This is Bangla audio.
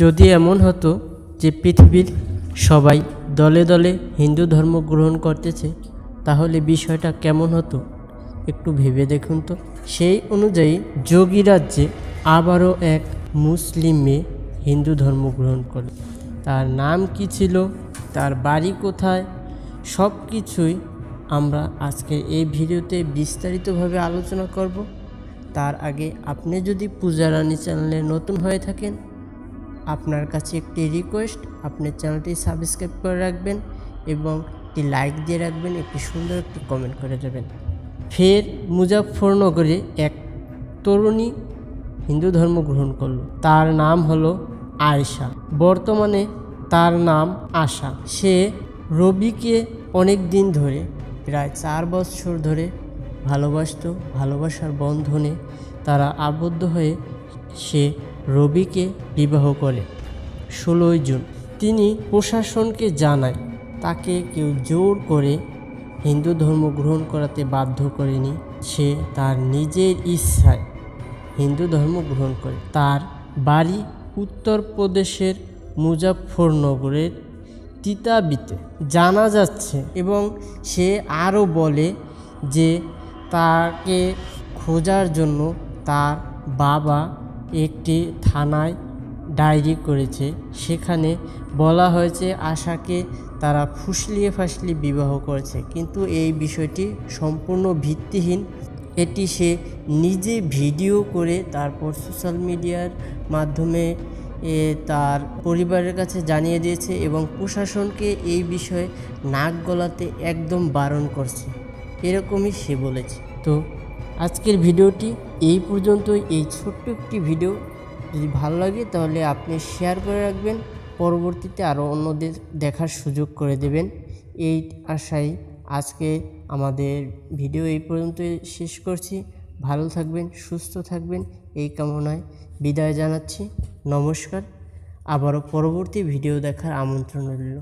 যদি এমন হতো যে পৃথিবীর সবাই দলে দলে হিন্দু ধর্ম গ্রহণ করতেছে, তাহলে বিষয়টা কেমন হতো? একটু ভেবে দেখুন তো। সেই অনুযায়ী যোগী রাজ্যে আবারও এক মুসলিম মেয়ে হিন্দু ধর্ম গ্রহণ করে তার নাম কি ছিল? তার বাড়ি কোথায়? সব কিছুই আমরা আজকে এই ভিডিওতে বিস্তারিতভাবে আলোচনা করব। তার আগে আপনি যদি পূজা রানী চ্যানেলে নতুন হয়ে থাকেন আপনার কাছে একটি রিকোয়েস্ট আপনার চ্যানেলটি সাবস্ক্রাইব করে রাখবেন এবং একটি লাইক দিয়ে রাখবেন, একটি সুন্দর একটি কমেন্ট করে দেবেন। ফের মুজাফরনগরে এক তরুণী হিন্দু ধর্ম গ্রহণ করল। তার নাম হলো আয়েশা। বর্তমানে তার নাম আশা। সে রবিকে অনেক দিন ধরে, প্রায় চার বছর ধরে ভালোবাসত, ভালোবাসার বন্ধনে তারা আবদ্ধ হয়ে সে রবিকে বিবাহ করে। ষোলোই জুন, তিনি প্রশাসনকে জানায়, তাকে কেউ জোর করে হিন্দু ধর্ম গ্রহণ করাতে বাধ্য করেনি, সে তার নিজের ইচ্ছায় হিন্দু ধর্ম গ্রহণ করে। তার বাড়ি উত্তরপ্রদেশের মুজাফরনগরের তিতাবিতে। জানা যাচ্ছে এবং সে আরও বলে যে তাকে খোঁজার জন্য তার বাবা একটি থানায় ডায়েরি করেছে। সেখানে বলা হয়েছে, আশাকে তারা ফুসলিয়ে ফাসলিয়ে বিবাহ করেছে। কিন্তু এই বিষয়টি সম্পূর্ণ ভিত্তিহীন। এটি সে নিজে ভিডিও করে তারপর সোশ্যাল মিডিয়ার মাধ্যমে এ তার পরিবারের কাছে জানিয়ে দিয়েছে এবং প্রশাসনকে এই বিষয়ে নাক গলাতে একদম বারণ করছে। এরকমই সে বলেছে। তো আজকের ভিডিওটি এই পর্যন্ত এই ছোট্ট একটি ভিডিও। যদি ভালো লাগে, তাহলে আপনি শেয়ার করে রাখবেন। পরবর্তীতে আরও অন্যদের দেখার সুযোগ করে দেবেন। এই আশায় আজকে আমাদের ভিডিও এই পর্যন্ত শেষ করছি। ভালো থাকবেন, সুস্থ থাকবেন এই কামনায় বিদায় জানাচ্ছি। নমস্কার। আবারও পরবর্তী ভিডিও দেখার আমন্ত্রণ রইল।